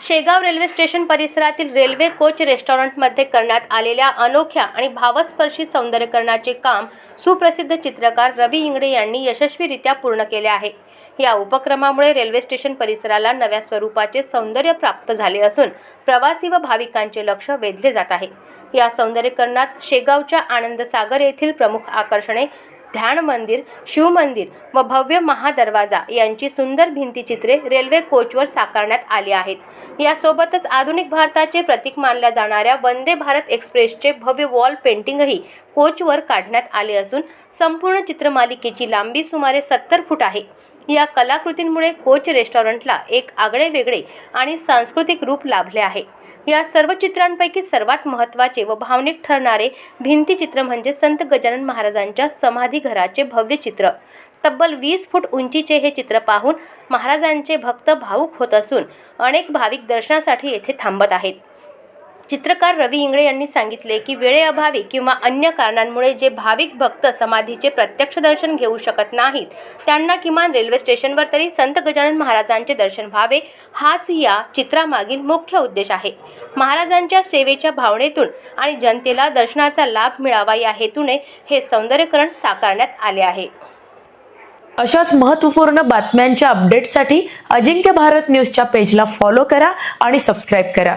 Shegaon railway station परिसरातील railway coach रेस्टॉरंटमध्ये करण्यात आलेल्या अनोख्या आणि भावस्पर्शी सौंदर्यकरणाचे काम सुप्रसिद्ध चित्रकार रवी इंगडे यांनी यशस्वीरित्या पूर्ण केले आहे. या उपक्रमामुळे रेल्वे स्टेशन परिसराला नव्या स्वरूपाचे सौंदर्य प्राप्त झाले असून प्रवासी व भाविकांचे लक्ष वेधले जात आहे. या सौंदर्यकरणात शेगावच्या आनंदसागर येथील प्रमुख आकर्षणे ध्यान मंदिर शिवमंदिर व भव्य महादरवाजा यांची सुंदर भिंतीचित्रे रेल्वे कोचवर साकारण्यात आली आहेत. यासोबतच आधुनिक भारताचे प्रतीक मानल्या जाणाऱ्या वंदे भारत एक्सप्रेसचे भव्य वॉल पेंटिंगही कोचवर काढण्यात आले असून संपूर्ण चित्रमालिकेची लांबी सुमारे सत्तर फूट आहे. या कलाकृतींमुळे कोच रेस्टॉरंटला एक आगळे वेगळे आणि सांस्कृतिक रूप लाभले आहे. या सर्व चित्रांपैकी सर्वात महत्त्वाचे व भावनिक ठरणारे भिंतीचित्र म्हणजे संत गजानन महाराजांच्या समाधी घराचे भव्य चित्र. तब्बल वीस फूट उंचीचे हे चित्र पाहून महाराजांचे भक्त भावुक होत असून अनेक भाविक दर्शनासाठी येथे थांबत आहेत. चित्रकार रवी इंगळे यांनी सांगितले की वेळेअभावी किंवा अन्य कारणांमुळे जे भाविक भक्त समाधीचे प्रत्यक्ष दर्शन घेऊ शकत नाहीत त्यांना किमान रेल्वे स्टेशनवर तरी संत गजानन महाराजांचे दर्शन व्हावे हाच या चित्रामागील मुख्य उद्देश आहे. महाराजांच्या सेवेच्या भावनेतून आणि जनतेला दर्शनाचा लाभ मिळावा या हेतूने हे सौंदर्यकरण साकारण्यात आले आहे. अशाच महत्त्वपूर्ण बातम्यांच्या अपडेटसाठी अजिंक्य भारत न्यूजच्या पेजला फॉलो करा आणि सबस्क्राईब करा.